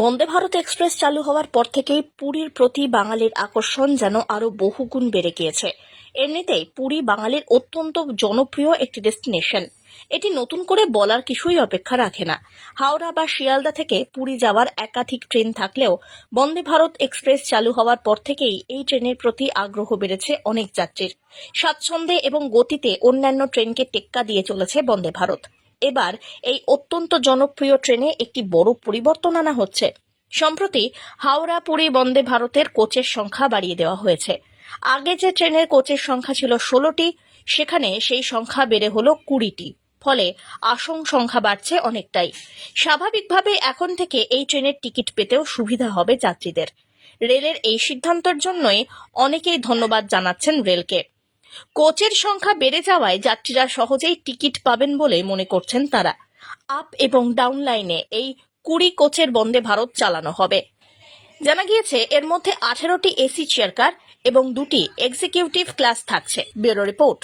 Vande Bharat express চালু হওয়ার পর থেকেই পুরীর প্রতি বাঙালির আকর্ষণ যেন আরও বহুগুণ বেড়ে গিয়েছে। এমনিতেই পুরী বাঙালির অত্যন্ত জনপ্রিয় একটি ডেস্টিনেশন। এটি নতুন করে বলার কিছুই অপেক্ষা রাখে না। হাওড়া বা শিয়ালদা থেকে পুরী যাওয়ার একাধিক ট্রেন থাকলেও বন্দে ভারত এক্সপ্রেস চালু হওয়ার পর থেকেই এই ট্রেনের প্রতি আগ্রহ বেড়েছে অনেক যাত্রীর। স্বাচ্ছন্দ্যে এবং গতিতে অন্যান্য ট্রেনকে টেক্কা দিয়ে চলেছে বন্দে ভারত। এবার এই অত্যন্ত জনপ্রিয় ট্রেনে একটি বড় পরিবর্তন আনা হচ্ছে। সম্প্রতি হাওড়া, পুরী, বন্দে ভারতের কোচের সংখ্যা বাড়িয়ে দেওয়া হয়েছে। আগে যে ট্রেনের কোচের সংখ্যা ছিল ষোলোটি, সেখানে সেই সংখ্যা বেড়ে হলো কুড়িটি। ফলে আসন সংখ্যা বাড়ছে অনেকটাই। স্বাভাবিকভাবে এখন থেকে এই ট্রেনের টিকিট পেতেও সুবিধা হবে যাত্রীদের। রেলের এই সিদ্ধান্তের জন্যই অনেকেই ধন্যবাদ জানাচ্ছেন রেলকে। কোচের সংখ্যা বেড়ে যাওয়ায় যাত্রীরা সহজেই টিকিট পাবেন বলে মনে করছেন তারা। আপ এবং ডাউন লাইনে এই কুড়ি কোচের বন্দে ভারত চালানো হবে। জানা গিয়েছে, এর মধ্যে আঠেরোটি এসি চেয়ার কার এবং দুটি এক্সিকিউটিভ ক্লাস থাকছে। Bureau report.